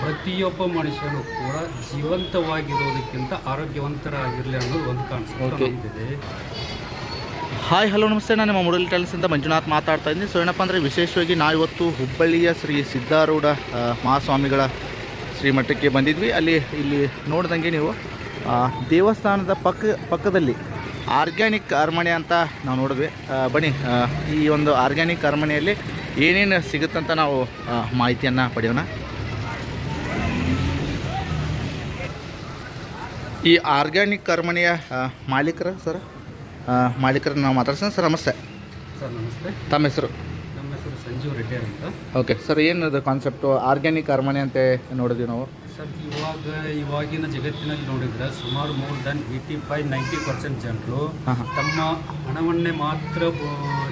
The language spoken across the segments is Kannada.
ಪ್ರತಿಯೊಬ್ಬ ಮನುಷ್ಯನು ಕೂಡ ಜೀವಂತವಾಗಿರೋದಕ್ಕಿಂತ ಆರೋಗ್ಯವಂತರಾಗಿರಲಿ ಅನ್ನೋದು ಒಂದು ಕಾನ್ಸೆಪ್ಟ್ ಇದೆ ಹಾಯ್ ಹಲೋ ನಮಸ್ತೆ. ನಾನು ನಿಮ್ಮ ಮುರಳಿ ಟೆಲ್ಸಿಂದ ಮಂಜುನಾಥ್ ಮಾತಾಡ್ತಾ ಇದ್ದೀನಿ. ಸೊ ಏನಪ್ಪ ಅಂದರೆ ವಿಶೇಷವಾಗಿ ನಾವಿವತ್ತು ಹುಬ್ಬಳ್ಳಿಯ ಶ್ರೀ ಸಿದ್ಧಾರೂಢ ಮಹಾಸ್ವಾಮಿಗಳ ಶ್ರೀಮಠಕ್ಕೆ ಬಂದಿದ್ವಿ. ಅಲ್ಲಿ ಇಲ್ಲಿ ನೋಡ್ದಂಗೆ ನೀವು ದೇವಸ್ಥಾನದ ಪಕ್ಕ ಪಕ್ಕದಲ್ಲಿ ಆರ್ಗ್ಯಾನಿಕ್ ಅರಮನೆ ಅಂತ ನಾವು ನೋಡಿದ್ವಿ. ಬನ್ನಿ ಈ ಒಂದು ಆರ್ಗ್ಯಾನಿಕ್ ಅರಮನೆಯಲ್ಲಿ ಏನೇನು ಸಿಗುತ್ತಂತ ನಾವು ಮಾಹಿತಿಯನ್ನು ಪಡೆಯೋಣ. ಈ ಆರ್ಗ್ಯಾನಿಕ್ ಕರ್ಮಣಿಯ ಮಾಲೀಕರ ಸರ್? ಮಾಲೀಕರ ನಾವು ಮಾತಾಡ್ಸೋಣ. ಸರ್ ನಮಸ್ತೆ. ಸರ್ ನಮಸ್ತೆ. ತಮ್ಮ ಹೆಸರು? ನಮ್ಮ ಹೆಸರು ಸಂಜೀವ್ ರೆಡ್ಡಿ ಅಂತ. ಓಕೆ. ಸರ್ ಏನದು ಕಾನ್ಸೆಪ್ಟು ಆರ್ಗ್ಯಾನಿಕ್ ಅರಮನೆ ಅಂತ ನೋಡಿದ್ವಿ ನಾವು. ಸರ್ ಇವಾಗ ಇವಾಗಿನ ಜಗತ್ತಿನಲ್ಲಿ ನೋಡಿದ್ರೆ ಸುಮಾರು more than eighty five ninety percent ಜನರು ತಮ್ಮ ಹಣವನ್ನೇ ಮಾತ್ರ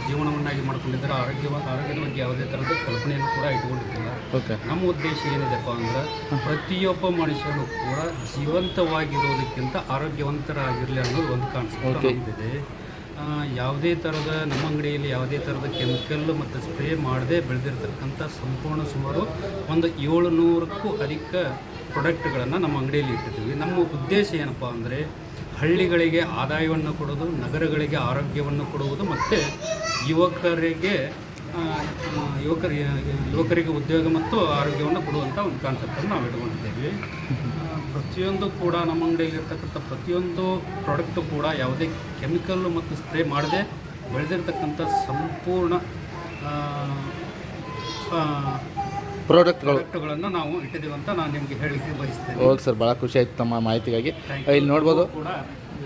ಜೀವನವನ್ನಾಗಿ ಮಾಡ್ಕೊಂಡಿದ್ದಾರೆ. ಆರೋಗ್ಯ ಆರೋಗ್ಯದ ಬಗ್ಗೆ ಯಾವುದೇ ಥರದ ಕಲ್ಪನೆಯನ್ನು ಕೂಡ ಇಟ್ಕೊಂಡಿದ್ದಿಲ್ಲ ಓಕೆ. ನಮ್ಮ ಉದ್ದೇಶ ಏನಿದೆಪ್ಪ ಅಂದ್ರೆ ಪ್ರತಿಯೊಬ್ಬ ಮನುಷ್ಯನು ಕೂಡ ಜೀವಂತವಾಗಿರೋದಕ್ಕಿಂತ ಆರೋಗ್ಯವಂತರಾಗಿರಲಿ ಅನ್ನೋದು ಒಂದು ಕಾನ್ಸೆಪ್ಟ್ ಇದೆ ಯಾವುದೇ ಥರದ ನಮ್ಮ ಅಂಗಡಿಯಲ್ಲಿ ಯಾವುದೇ ಥರದ ಕೆಮಿಕಲ್ ಮತ್ತು ಸ್ಪ್ರೇ ಮಾಡದೆ ಬೆಳೆದಿರ್ತಕ್ಕಂಥ ಸಂಪೂರ್ಣ ಸುಮಾರು ಒಂದು ಏಳು ನೂರಕ್ಕೂ ಅಧಿಕ ಪ್ರಾಡಕ್ಟ್ಗಳನ್ನು ನಮ್ಮ ಅಂಗಡಿಯಲ್ಲಿ ಇಟ್ಟಿದ್ದೀವಿ. ನಮ್ಮ ಉದ್ದೇಶ ಏನಪ್ಪ ಅಂದರೆ ಹಳ್ಳಿಗಳಿಗೆ ಆದಾಯವನ್ನು ಕೊಡೋದು ನಗರಗಳಿಗೆ ಆರೋಗ್ಯವನ್ನು ಕೊಡುವುದು ಮತ್ತು ಯುವಕರಿಗೆ ಆ, ಯುವಕರಿಗೆ ಉದ್ಯೋಗ ಮತ್ತು ಆರೋಗ್ಯವನ್ನು ಕೊಡುವಂಥ ಒಂದು ಕಾನ್ಸೆಪ್ಟನ್ನು ನಾವು ಇಟ್ಕೊಂಡಿದ್ದೇವೆ. ಪ್ರತಿಯೊಂದು ಕೂಡ ನಮ್ಮ ಅಂಗಡಿಯಲ್ಲಿರ್ತಕ್ಕಂಥ ಪ್ರತಿಯೊಂದು ಪ್ರಾಡಕ್ಟು ಕೂಡ ಯಾವುದೇ ಕೆಮಿಕಲ್ಲು ಮತ್ತು ಸ್ಪ್ರೇ ಮಾಡದೆ ಬೆಳೆದಿರ್ತಕ್ಕಂಥ ಸಂಪೂರ್ಣ ಪ್ರಾಡಕ್ಟ್ಗಳು ಪ್ರಾಡಕ್ಟ್ಗಳನ್ನು ನಾವು ಇಟ್ಟಿದ್ದೀವಿ ಅಂತ ನಾನು ನಿಮಗೆ ಹೇಳಲಿಕ್ಕೆ ಬಯಸ್ತೇನೆ. ಓಕೆ ಸರ್ ಭಾಳ ಖುಷಿ ಆಯ್ತು ತಮ್ಮ ಮಾಹಿತಿಗಾಗಿ. ಇಲ್ಲಿ ನೋಡ್ಬೋದು. ಕೂಡ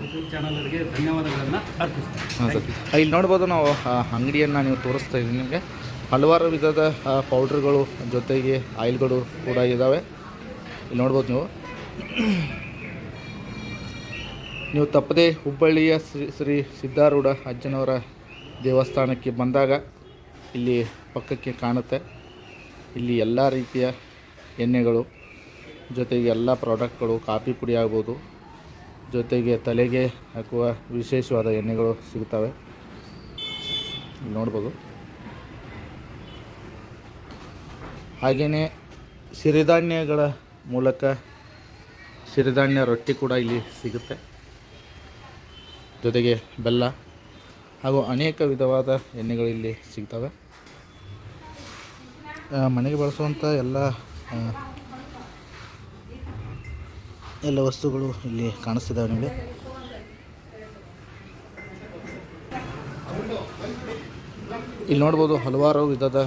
ಯೂಟ್ಯೂಬ್ ಚಾನಲ್ಗೆ ಧನ್ಯವಾದಗಳನ್ನು ಅರ್ಪಿಸ್ತೇನೆ. ಹಾಂ ಸರ್. ಇಲ್ಲಿ ನೋಡ್ಬೋದು ನಾವು ಅಂಗಡಿಯನ್ನು ನೀವು ತೋರಿಸ್ತಾ ಇದ್ದೀವಿ ನಿಮಗೆ. ಹಲವಾರು ವಿಧದ ಪೌಡ್ರ್ಗಳು ಜೊತೆಗೆ ಆಯಿಲ್ಗಳು ಕೂಡ ಇದ್ದಾವೆ ಇಲ್ಲಿ ನೋಡ್ಬೋದು ನೀವು. ನೀವು ತಪ್ಪದೇ ಹುಬ್ಬಳ್ಳಿಯ ಶ್ರೀ ಶ್ರೀ ಸಿದ್ಧಾರೂಢ ಅಜ್ಜನವರ ದೇವಸ್ಥಾನಕ್ಕೆ ಬಂದಾಗ ಇಲ್ಲಿ ಪಕ್ಕಕ್ಕೆ ಕಾಣುತ್ತೆ. ಇಲ್ಲಿ ಎಲ್ಲ ರೀತಿಯ ಎಣ್ಣೆಗಳು, ಜೊತೆಗೆ ಎಲ್ಲ ಪ್ರಾಡಕ್ಟ್ಗಳು, ಕಾಫಿ ಪುಡಿ ಆಗ್ಬೋದು. ಜೊತೆಗೆ ತಲೆಗೆ ಹಾಕುವ ವಿಶೇಷವಾದ ಎಣ್ಣೆಗಳು ಸಿಗ್ತವೆ. ನೋಡ್ಬೋದು. ಹಾಗೆಯೇ ಸಿರಿಧಾನ್ಯಗಳ ಮೂಲಕ ಸಿರಿಧಾನ್ಯ ರೊಟ್ಟಿ ಕೂಡ ಇಲ್ಲಿ ಸಿಗುತ್ತೆ. ಜೊತೆಗೆ ಬೆಲ್ಲ ಹಾಗೂ ಅನೇಕ ವಿಧವಾದ ಎಣ್ಣೆಗಳು ಇಲ್ಲಿ ಸಿಗ್ತವೆ. ಮನೆಗೆ ಬಳಸುವಂಥ ಎಲ್ಲ ಎಲ್ಲ ವಸ್ತುಗಳು ಇಲ್ಲಿ ಕಾಣಿಸ್ತಿದ್ದಾವೆ ನಿಮಗೆ. ಇಲ್ಲಿ ನೋಡ್ಬೋದು ಹಲವಾರು ವಿಧದ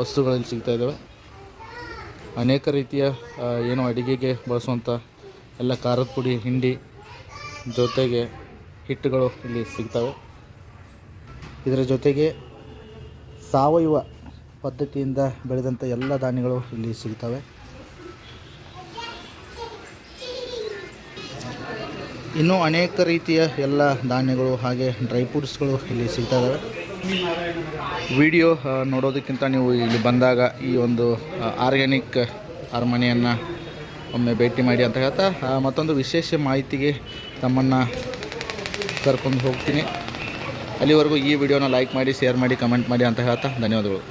ವಸ್ತುಗಳಲ್ಲಿ ಸಿಗ್ತಾ ಇದ್ದಾವೆ. ಅನೇಕ ರೀತಿಯ ಏನು ಅಡಿಗೆಗೆ ಬಳಸುವಂಥ ಎಲ್ಲ ಖಾರದ ಪುಡಿ, ಹಿಂಡಿ ಜೊತೆಗೆ ಹಿಟ್ಟುಗಳು ಇಲ್ಲಿ ಸಿಗ್ತವೆ. ಇದರ ಜೊತೆಗೆ ಸಾವಯವ ಪದ್ಧತಿಯಿಂದ ಬೆಳೆದಂಥ ಎಲ್ಲ ಧಾನ್ಯಗಳು ಇಲ್ಲಿ ಸಿಗ್ತವೆ. ಇನ್ನೂ ಅನೇಕ ರೀತಿಯ ಎಲ್ಲ ಧಾನ್ಯಗಳು ಹಾಗೆ ಡ್ರೈ ಫ್ರೂಟ್ಸ್ಗಳು ಇಲ್ಲಿ ಸಿಗ್ತಾ ವಿಡಿಯೋ ನೋಡೋದಕ್ಕಿಂತ ನೀವು ಇಲ್ಲಿ ಬಂದಾಗ ಈ ಒಂದು ಆರ್ಗ್ಯಾನಿಕ್ ಅರಮನೆಯನ್ನು ಒಮ್ಮೆ ಭೇಟಿ ಮಾಡಿ ಅಂತ ಹೇಳ್ತಾ ಮತ್ತೊಂದು ವಿಶೇಷ ಮಾಹಿತಿಗೆ ತಮ್ಮನ್ನು ಕರ್ಕೊಂಡು ಹೋಗ್ತೀನಿ. ಅಲ್ಲಿವರೆಗೂ ಈ ವಿಡಿಯೋನ ಲೈಕ್ ಮಾಡಿ ಶೇರ್ ಮಾಡಿ ಕಮೆಂಟ್ ಮಾಡಿ ಅಂತ ಹೇಳ್ತಾ, ಧನ್ಯವಾದಗಳು.